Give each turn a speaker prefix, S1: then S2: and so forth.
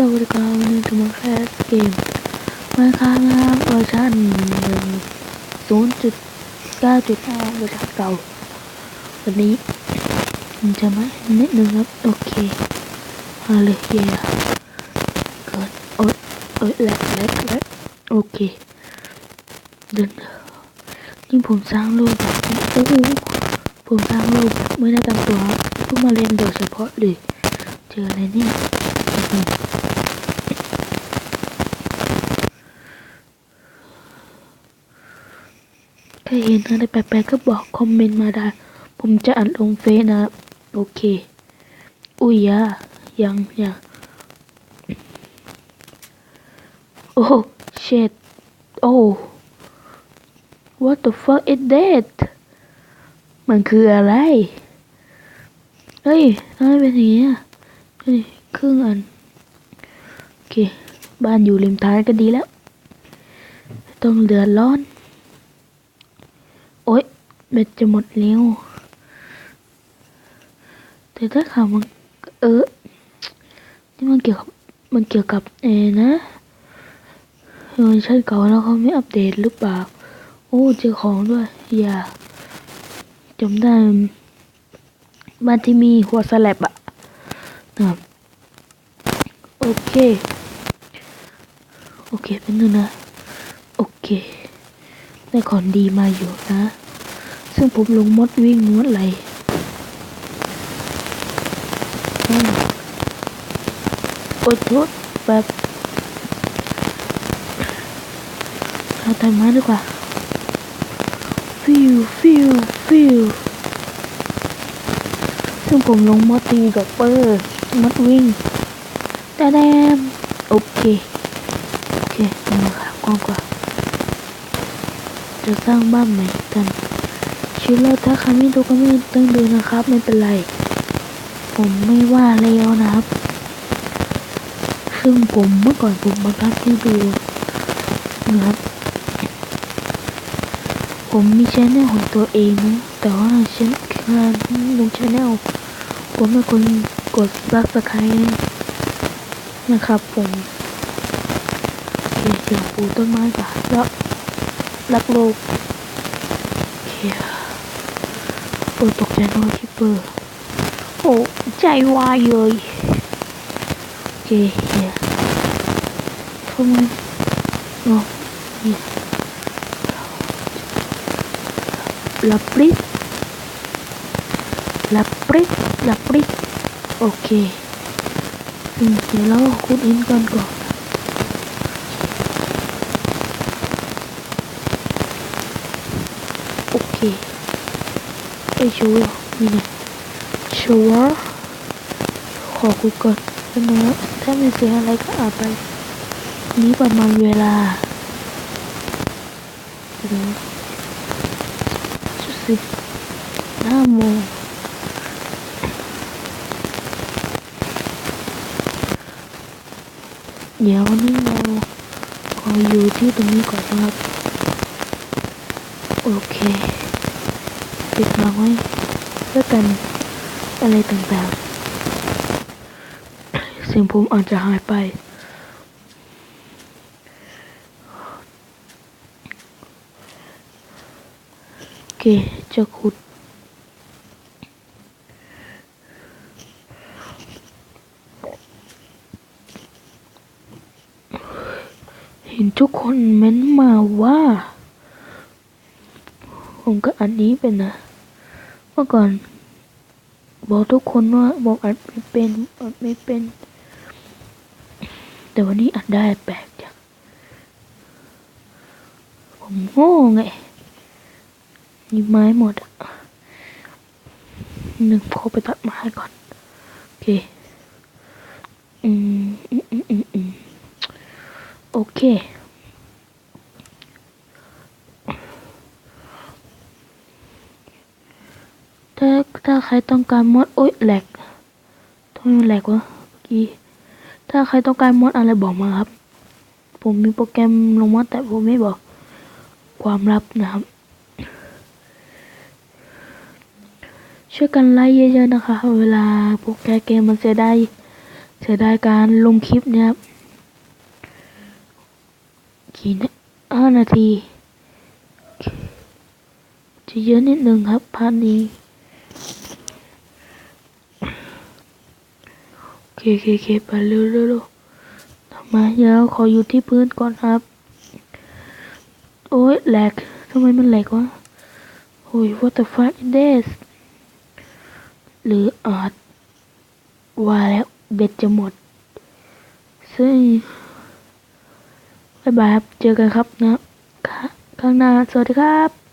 S1: สวัสดีครับวันนี้จะมาแคสเกมมาค้างนะครับเวอร์ชันหนึ่งศูนย์จุดเก้าจุดห้าเวอร์ชันเก่าวันนี้มันจะมานิดนึงครับ โอเคมาเลยเย่เกิดโอ๊ยโอ๊ยแหลกแหลกแหลกโอเคเดินนี่ผมสร้างรูปแบบโอ้โหผมสร้างรูปแบบไม่ได้ตั้งตัวเพิ่งมาเล่นโดยเฉพาะเลย เจออะไรเนี่ย ถ้าเห็นอะไรแปลกๆก็บอกคอมเมนต์มาได้ ผมจะอ่านลงเฟซนะ โอเค อุ้ยยายังยังโอ้ shit โอ้ what the fuck is that มันคืออะไร เฮ้ยทำไมเป็นอย่างนี้นี่ครึ่งอัน เค บ้านอยู่ริมทางก็ดีแล้ว ต้องเดือดร้อน โอ๊ยเบ็ดจะหมดแล้วแต่ถ้าข่าวมันเออ นี่มันเกี่ยวกับมันเกี่ยวกับเออนะเวอร์ชันเก่าแล้วเขาไม่อัปเดตหรือเปล่า โอ้เจอของด้วย อย่าจำได้บ้านที่มีหัวสลับอะนะครับโอเค โอเคเป็นนึงนะ โอเคได้ของดีมาอยู่นะ ซึ่งผมลงมดวิ่งมดไหลอืมโอ้โทษแบบเราทำมาดีกว่าฟิวฟิวฟิวซึ่งผมลงมดตีกับเปอร์มดวิ่งแต่แดมโอเค โอเคมาค่ะกว้างกว่า จะสร้างบ้านใหม่กันชีวิตเราถ้าใครไม่ดูก็ไม่ต้องดูนะครับ ไม่เป็นไร ผมไม่ว่าแล้วนะครับ ซึ่งผมเมื่อก่อนผมบังคับให้ดูนะครับ ผมมีชแนลของตัวเองนะแต่ว่าฉันการลงชแนลผมเป็นคนกดซับสไครต์นะครับผม โอเคเสียงปูต้นไม้ป่ะแล้วรักโลกโอเคเปิดตกใจโน้ตที่เปิดโอ้ใจวายเลยเคเฮียทำไมโอ้เฮียลับปริสลับปริสลับปริสโอเคอืมเดี๋ยวเราคุดอินก่อนก่อนโอเคไอชัวร์นี่ไงชัวร์ขอกูก่อน ประมาณเวลาเดี๋ยวจุดสิห้าโมงเดี๋ยววันนี้เราขออยู่ที่ตรงนี้ก่อนนะครับ โอเค ปิดมาไว้เพื่อกันอะไรต่างๆ เสียงผมอาจจะหายไป โอเค จะขุดเห็นทุกคนเม้นมาว่า ผมก็อัดนี้เป็นนะ เมื่อก่อน บอกทุกคนว่าบอกอัดไม่เป็นอัดไม่เป็น แต่วันนี้อัดได้แปลกจัง ผมโง่ไงนี่ไม้หมดอะหนึ่งพอไปตัดไม้ก่อน โอเค อืมอืมอืมอืมโอเค ถ้าใครต้องการมดโอ๊ยแหลกทำไมมันแหลกวะเมื่อกี้ ถ้าใครต้องการมดอะไรบอกมาครับ ผมมีโปรแกรมลงมดแต่ผมไม่บอก ความลับนะครับ ช่วยกันไลค์เยอะๆนะคะ เวลาโปรแกรมเกมมันเสียได้เสียดายการลงคลิปเนี่ยครับกี่นะห้านาทีจะเยอะนิดนึงครับพาร์ทนี้ โอ เคโอเคเคไปเร็วเร็วทำไมเดี๋ยวขออยู่ที่พื้นก่อนครับ โอ้ยแหลกทำไมมันแหลกวะโอ้ย what the fuck is this หรืออาจว่าแล้วเบ็ดจะหมดซึ่งบายบายครับ เจอกันครับนะ ข้างหน้า สวัสดีครับ